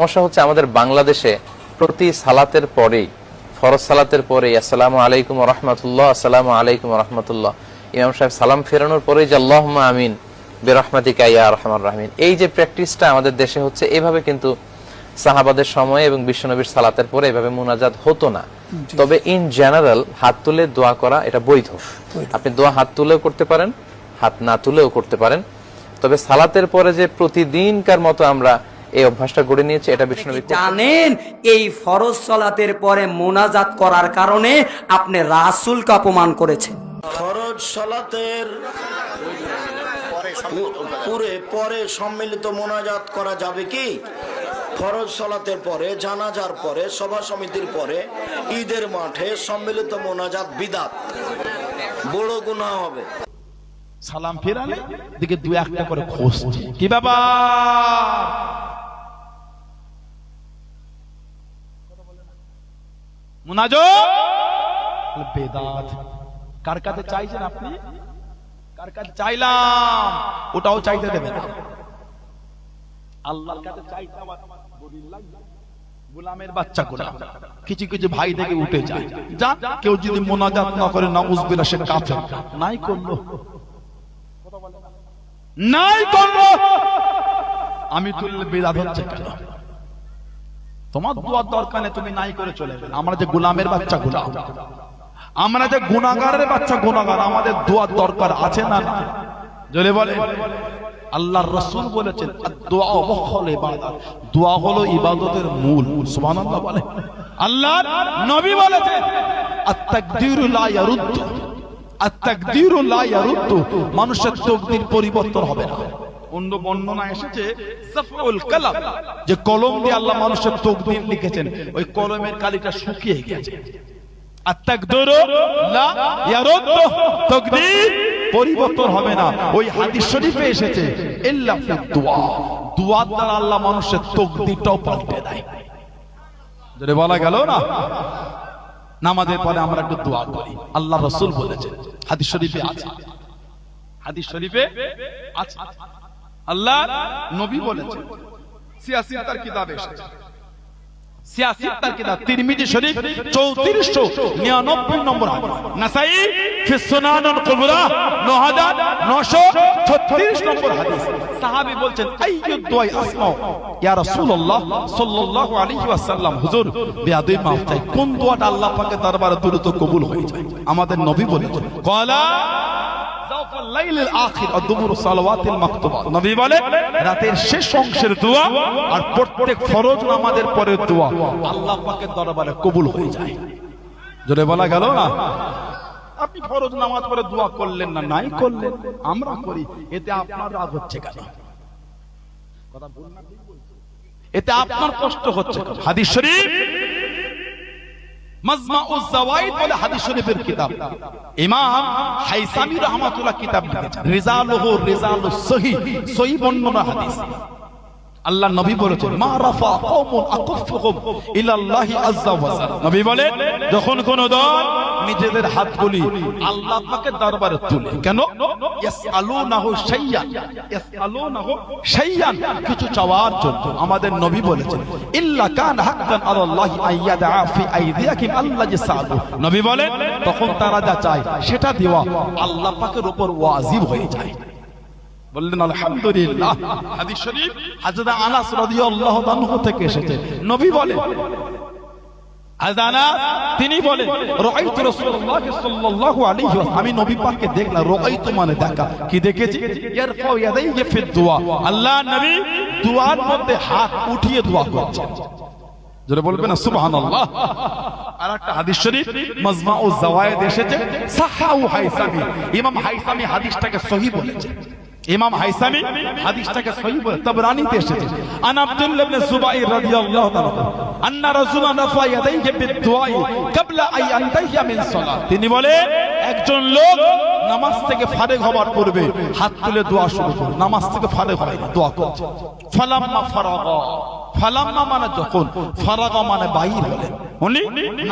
সমস্যা হচ্ছে আমাদের বাংলাদেশে প্রতি সালাতের পরেই ফরজ সালাতের পরেই আসসালামু আলাইকুম রহমতুল্লাহ আসসালামু আলাইকুম রহমতুল্লাহ। ইমাম সাহেব সালাম ফেরানোর পরেই যে আল্লাহ আমিন বেরহমাতিকা ইয়া রহমান রাহমিন। এই যে প্র্যাকটিসটা আমাদের দেশে হচ্ছে এভাবে কিন্তু সাহাবাদের সময় এবং বিশ্বনবীর সালাতের পরে এভাবে মুনাজাত হতো না। তবে ইন জেনারেল হাত তুলে দোয়া করা এটা বৈধ। আপনি দোয়া হাত তুলেও করতে পারেন হাত না তুলেও করতে পারেন। তবে সালাতের পরে যে প্রতিদিনকার মতো আমরা এই অভ্যাসটা গড়ে নিয়েছে এটা করতেন। জানেন এই ফরজ সলাতের পরে মোনাজাত করার কারণে আপনি রাসুলকে অপমান করেছেন? ফরজ সলাতের পুরে পরে সম্মিলিত মোনাজাত করা যাবে কি? ফরজ সলাতের পরে জানাজার পরে সভা সমিতির পরে ঈদের মাঠে সম্মিলিত মোনাজাত বিদাত। বড় গুণা হবে। সালাম ফেরালে দিকে দু একটা করে খসছে কি ব্যাপার? মুনাজো বেদাত। কার কাছে চাইছেন আপনি? কার কাছে চাইলাম? ওটাও চাইতে দেবে না আল্লাহর কাছে চাইতে আমার দলিল লাগবে। গোলামের বাচ্চা গোলাম। কিছু কিছু ভাই থেকে উঠে যায়। যা কেউ যদি মোনাজাত না করে না উজবিরা সে কাফের। নাই করল। নাই করল। আমি তুললে বেদাত হচ্ছে কেন? তোমার দোয়ার দরকার নেই তুমি নাই করে চলে আমরা যে গোলামের বাচ্চা গোলাম। আমরা যে গুণাগারের বাচ্চা গুণাগার আমাদের দোয়ার দরকার আছে না জলে বলে। আল্লাহর রসুল বলেছেন দোয়া হলো ইবাদত। দোয়া হলো ইবাদতের মূল। সুবহানাল্লাহ বলে। আল্লাহ নবী বলেছেন আত-তাকদীরু লা ইয়ারুদ্দু। আত-তাকদীরু লা ইয়ারুদ্দু। মানুষের তকদির পরিবর্তন হবে না। অন্য বর্ণনা এসেছে কালাম যে কলম দিয়ে আল্লাহ মানুষের তকদির লিখেছেন। ওই কলমের কালিটা শুকিয়ে গেছে লা তাকদীর পরিবর্তন হবে না। ওই হাদিস শরীফে এসেছে ইল্লা ফি দুআ দুআ দ্বারা আল্লাহ মানুষের তাকদীরটাও পাল্টে দেয়। যদি বলা গেল না? নামাজের পরে আমরা একটু দোয়া করি। আল্লাহ রাসূল বলেছেন হাদিস শরীফে আছে। হাদিস শরীফে আছে। আল্লাহ নবী বলেছেন। সিয়াসিন তার কিতাবে এসেছে। সিয়াসিন তার কিতাব তিরমিজি শরীফ 3499 নম্বর নাসাই ফি সুনানুল কুবরা 9936 নম্বর হাদিস। সাহাবী বলছেন আইয়ু দুআই আসমাউ? ইয়া রাসূলুল্লাহ সাল্লাল্লাহু আলাইহি ওয়াসাল্লাম হুজুর বেয়াদবি মাফ চাই। কোন দোয়াটা আল্লাহ পাকের দরবারে দ্রুত কবুল হয়ে যায়? আমাদের নবী বলেছেন লাইলিল আখির সালাওয়াতিল মাকতুবা নবী বলেন রাতের শেষ অংশের দোয়া আর প্রত্যেক ফরজ নামাজের পরে দোয়া। আল্লাহ পাকের দরবারে কবুল হয়ে যায়। জোরে বলা গেল না? আপনি ফরজ নামাজ পড়ে দোয়া করলেন না নাই করলেন আমরা করি। এতে আপনার রাগ হচ্ছে কেন? কথা ভুল না এতে আপনার কষ্ট হচ্ছে হাদিস শরীফ মাজমাউজ জাওয়াইদ বলে হাদিস শরীফের কিতাব। ইমাম হাইসামি রাহমাতুল্লাহ কিতাব লিখেছেন। রিজালুহু রিজালুস সহিহ সহিহ বর্ণনা হাদিস। আল্লাহ নবী বলেছেন মা রাফা কওমুন আকুফুহুম ইলাল্লাহি আযজা ওয়া নবী বলেন যখন কোন দল নিজেদের হাতগুলি আল্লাহ পাকের দরবারে তুলে। কেন? ইয়াসআলুনাহু শাইয়ান। ইয়াসআলুনাহু শাইয়ান। কিছু চাওয়ার জন্য আমাদের নবী বলেছেন ইল্লা কান হাক্কান আলাল্লাহি আইয়াদা ফি আইদিয়াকিম আল্লাহ ইয়াসআলু নবী বলেন তখন তারা যা চায় সেটা দেওয়া আল্লাহ পাকের উপর ওয়াজিব হয়ে যায়। বললেন, আলহামদুলিল্লাহ। হাদিস শরীফ আনাস রাদিয়াল্লাহু আনহু থেকে এসেছে। নবী বলেন আজানা তিনি রাআইতু সাল্লাল্লাহু আলাইহি ওয়াসাল্লাম আমি নবী পাককে দেখলাম, রাআইতু মানে দেখা। কি দেখেছি? ইয়ারফাউ ইয়াদাইহি আল্লাহ নবী দুআর মধ্যে হাত উঠিয়ে দোয়া করছেন। জোরে বলবেন না, সুবহানাল্লাহ। আর একটা হাদিস শরীফ মাজমাউ জাওয়ায়েদ এসেছে সাহাউ হাইসামি। ইমাম হাইসামি হাদিসটাকে সহিহ বলেছে। ইমাম হাইসামি হাদিসটাকে সহিহ তাবরানীতে এসেছে। আন আব্দুল্লাহ ইবনে জুবাইর রাদিয়াল্লাহু তাআলা আন্না রাসূলুল্লাহ রাফা ইয়াদাইহি বিদুআই ক্বাবলা আই আনতাহিয়া মিন সালাত। তিনি বলে একজন লোক নামাজ থেকে ফারেগ হবার পূর্বে হাত তুলে দোয়া শুরু করে। নামাজ থেকে ফারেগ হয় না, দোয়া করছে। ফালাম্মা ফারাগা। ফালাম্মা মানে যখন ফারাগা মানে বাইর হলেন উনি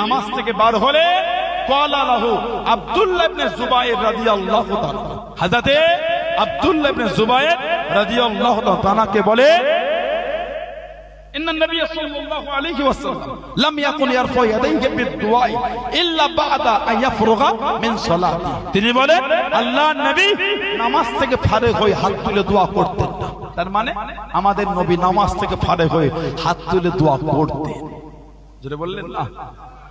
নামাজ থেকে বার হলে ক্বালা লাহু আব্দুল্লাহ ইবনে জুবাইর রাদিয়াল্লাহু তাআলা হযরতে আব্দুল্লাহ ইবনে জুবাইর রাদিয়াল্লাহু তাআলাকে বলে إن النبي صلى الله عليه وسلم لم يكن يرفع يديه بالدعاء إلا بعد أن يفرغ من صلاته তিনি বলেন আল্লাহ নবী নামাজ থেকে ফারেক হয়ে হাত তুলে দোয়া করতেন না তার মানে আমাদের নবী নামাজ থেকে ফারেক হয়ে হাত তুলে দোয়া করতেন যেটা বললেন না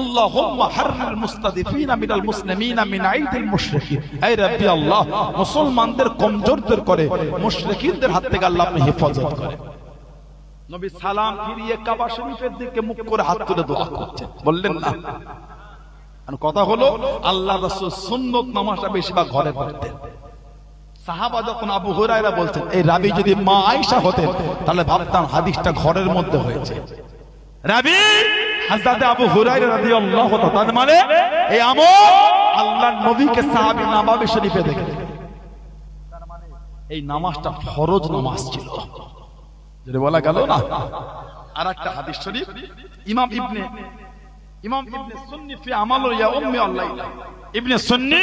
আল্লাহুম্মা হাররিল মুস্তাদিফিনা মিনাল মুসলিমিনা মিন আইদিল মুশরিকিন। হে রব্বি আল্লাহ, মুসলমানদের কমজোরদের করে, মুশরিকিনদের হাত থেকে আল্লাহ আপনি হেফাজত করেন। নবী সালাম ফিরিয়ে কাবা শরীফের দিকে মুখ করে হাত তুলে দোয়া করছেন। বললেন, না। কথা হলো, আল্লাহ রাসূল সুন্নত নামাজটা বেশিরভাগ ঘরে পড়তেন সাহাবা যখন আবু হুরায়রা বলছেন, এই রাবি যদি মা আয়েশা হতেন, তাহলে ভাবতাম হাদিসটা ঘরের মধ্যে হয়েছে। রাবি! হাজরাতে আবু হুরায়রা রাদিয়াল্লাহু তাআলা মানে এই আমল আল্লাহর নবীকে সাহাবী নামাবে শরীফে দেখে। তার মানে এই নামাজটা ফরজ নামাজ ছিল। যেটা বলা গেল না আর একটা হাদিস শরীফ, ইমাম ইবনে ইমাম ইবনে সুন্নি ফি আমাল ইয়া উম্মি আল্লাইলা। ইবনে সুন্নি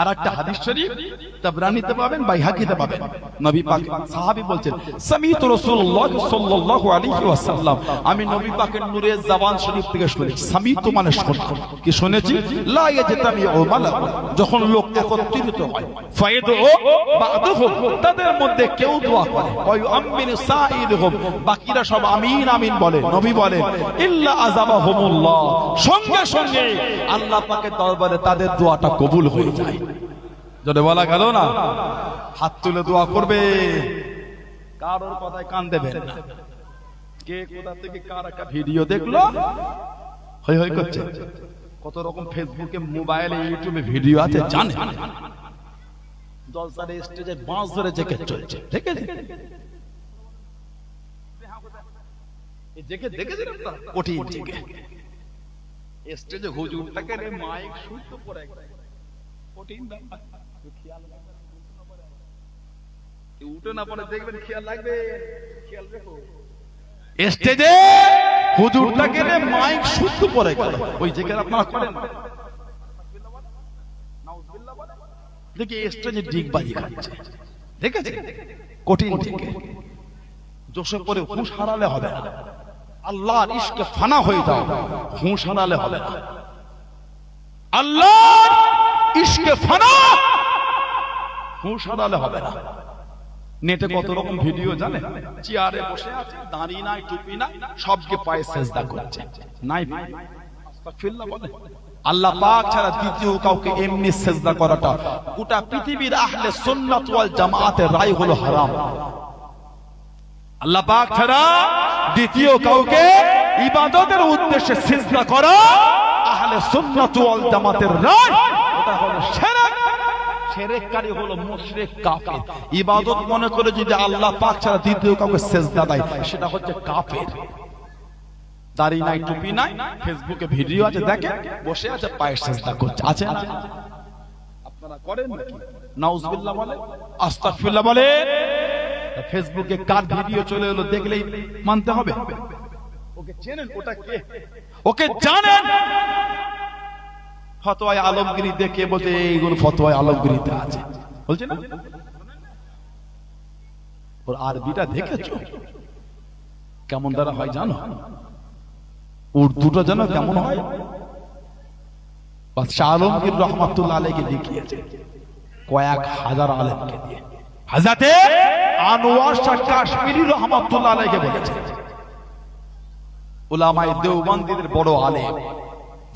আর একটা হাদিস শরীফ তাবরানিতে পাবেন বাইহাকিতে পাবেন। নবী পাক সাহাবী বলছেন সামিত রাসূলুল্লাহ সাল্লাল্লাহু আলাইহি ওয়াসাল্লাম। আমি নবী পাকের নূরে জবান শরীফ থেকে শুনেছি সামিত মানে শোনা। কি শুনেছি? লা ইয়াজতামিউ মালাক যখন লোক একত্রিত হয় ফায়দু বাদুহুম তাদের মধ্যে কেউ দোয়া করে। আমিন সাইদুহুম বাকিরা সব আমিন আমিন বলে। নবী বলেন ইল্লা আযাবাহুমুল্লাহ। সঙ্গে সঙ্গে আল্লাহ পাকের দরবারে তাদের দোয়াটা কবুল হয়ে যায়। গেল না, হাত তুলে দোয়া করবে। কারোর কথায় কান কে কোথা থেকে কার একটা ভিডিও দেখল? হই হই করছে। কত রকম ফেসবুকে মোবাইলে ইউটিউবে ভিডিও আছে, জানে। দশটার স্টেজে বাঁশ ধরে জেকে চলছে। ঠিক আছে জেকে কঠিন স্টেজে হুজুরটাকে মাইক শুনতে পড়ে কঠিন ব্যাপার। খেয়াল উঠে না পড়ে দেখবেন খেয়াল রাখবে খেয়াল রেখো। স্টেজে হুজুরটাকে রে মাইক শুদ্ধ পড়ে গেল। ওই জায়গায় আপনারা করেন দেখি স্টেজে ডিগ বাজি খাচ্ছে। দেখেছে? কঠিন থেকে জোসে পরে হুঁশ হারালে হবে না। আল্লাহর ইশকে ফানা হয়ে যাও হুঁশ হারালে হবে না। আল্লাহ! ইশকে ফানা। হুঁশ হবে না। নেটে কত রকম ভিডিও জানে? চেয়ারে বসে আছে দাঁড়িয়ে নাই, টুপি নাই, সবকে পায়ে সেজদা করছে। নাই। আস্তাগফিরুল্লাহ বলে। আল্লাহ পাক ছাড়া দ্বিতীয় কাউকে এমনি সেজদা করাটা গোটা পৃথিবীর আহলে সুন্নাত ওয়াল জামাতের রায় হলো হারাম। আল্লাহ পাক ছাড়া দ্বিতীয় কাউকে ইবাদতের উদ্দেশ্যে সিজদা করা আহলে সুন্নাত ওয়াল জামাতের রায় এটা হলো ইবাদত মনে করে যদি আল্লাহ দ্বিতীয় কাউকে সেটা হচ্ছে ফেসবুকে ভিডিও আছে বসে আছে পায়ে সেজদা করছে ফেসবুকে কার ভিডিও চলে এলো দেখলেই মানতে হবে। ওকে চেনেন, ওটা কে? ওকে জানেন। ফতোয়ায় আলমগিরি দেখে বলছে এইগুলো ফতোয়ায় আলমগিরিতে আছে। বলছে না? ওর আরবিটা দেখেছ? কেমন দ্বারা হয় জানো? উর্দুটা জানো কেমন হয়? বাদশাহ আলমগীর আলাইকে দেখিয়েছে, কয়েক হাজার আলেমকে দিয়ে। হাজাতে আনোয়ার শাহ কাশ্মীরি আলাইকে বলেছে ওলামাই দেওবন্দিদের বড় আলেম।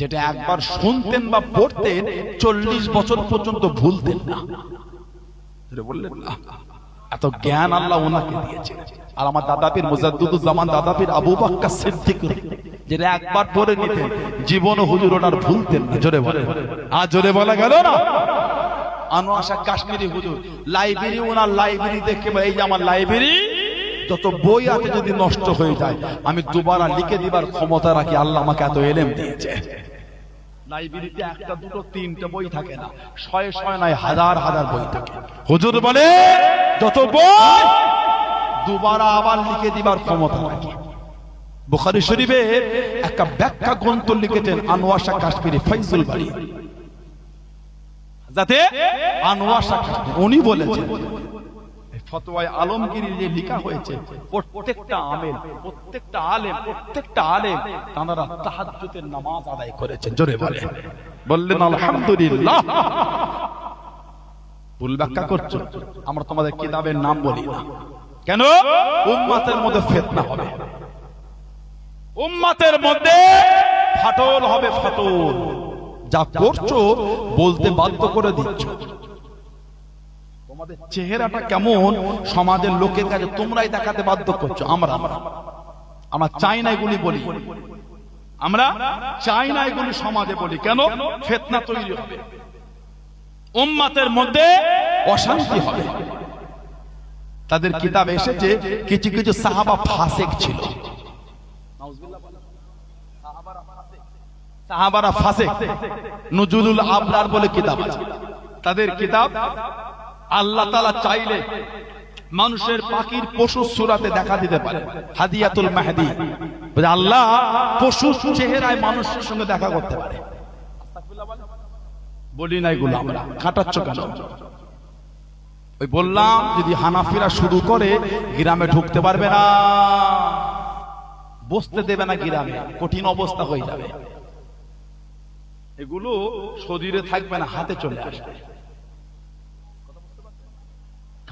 যেটা একবার শুনতেন বা পড়তেন, চল্লিশ বছর পর্যন্ত ভুলতেন না। বললেন না এত জ্ঞান আল্লাহ ওনাকে দিয়েছে। আর আমার দাদাপীর মুজাদ্দুজ্জামান দাদাপীর আবু বাক্কা সিদ্দিক, যেটা একবার পড়ে নিতেন, জীবন হুজুর ওনার ভুলতেন না। জোরে বলে আর জোরে বলা গেল না? আনোয়ার শাহ কাশ্মীরি হুজুর, লাইব্রেরি, ওনার লাইব্রেরি দেখে এই যে আমার লাইব্রেরি, যত বই আছে যদি নষ্ট হয়ে যায়, আমি দুবারা লিখে দিবার ক্ষমতা রাখি, আল্লাহ আমাকে এত এলেম দিয়েছে। লাইব্রেরিতে একটা দুটো তিনটে বই থাকে না। শয়ে শয়ে নয় হাজার হাজার বই থাকে। হুজুর বলে যত বই দুবারা আবার লিখে দিবার ক্ষমতা রাখি বুখারি শরীফে একটা ব্যাখ্যা গ্রন্থ লিখেছেন আনোয়ার শাহ কাশ্মীরি ফৈজুল বাড়ি যাতে আনোয়ার শাহ কাশ্মীরি উনি বলেছেন ফতোয়ায় যে লেখা হয়েছে, প্রত্যেকটা প্রত্যেকটা আলেম প্রত্যেকটা আলেম তারা নামাজ আদায় করেছেন, জোরে বলে বললেন, আলহামদুলিল্লাহ। ভুল ব্যাখ্যা করছ? আমরা তোমাদের কিতাবের নাম বলি না। কেন? উম্মাতের মধ্যে ফেতনা হবে। উম্মাতের মধ্যে ফাটল হবে ফাটল। যা করছ, বলতে বাধ্য করে দিচ্ছ। তোমাদের চেহারাটা কেমন? সমাজের লোকের কাছে তোমরাই দেখাতে বাধ্য করছ। আমরা আমরা চাই না এগুলি বলি। আমরা চাই না এগুলি সমাজে বলি। কেন? ফেতনা তৈরি হবে। উম্মাতের মধ্যে অশান্তি হবে। তাদের কিতাব এসেছে, কিছু কিছু সাহাবা ফাসেক ছিল। সাহাবারা ফাসেক। নজরুল আবরার বলে কিতাব আছে। তাদের কিতাব আল্লাহ তালা চাইলে মানুষের পাখির পশু সুরাতে দেখা দিতে পারে। হাদিয়াতুল মাহদি। আল্লাহ পশু চেহারায় মানুষের সঙ্গে দেখা করতে পারে। বলি না এগুলো আমরা কাটাচ্ছ কেন? ওই বললাম, যদি হানাফিরা শুরু করে, গ্রামে ঢুকতে পারবে না। বসতে দেবে না গ্রামে, কঠিন অবস্থা হয়ে যাবে। এগুলো শরীরে থাকবে না, হাতে চলে আসবে।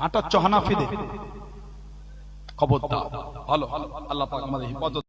কাঁটাচ্ছ হানাফিদের। খবরদার। ভালো আল্লাহ আমাদের হিফাজত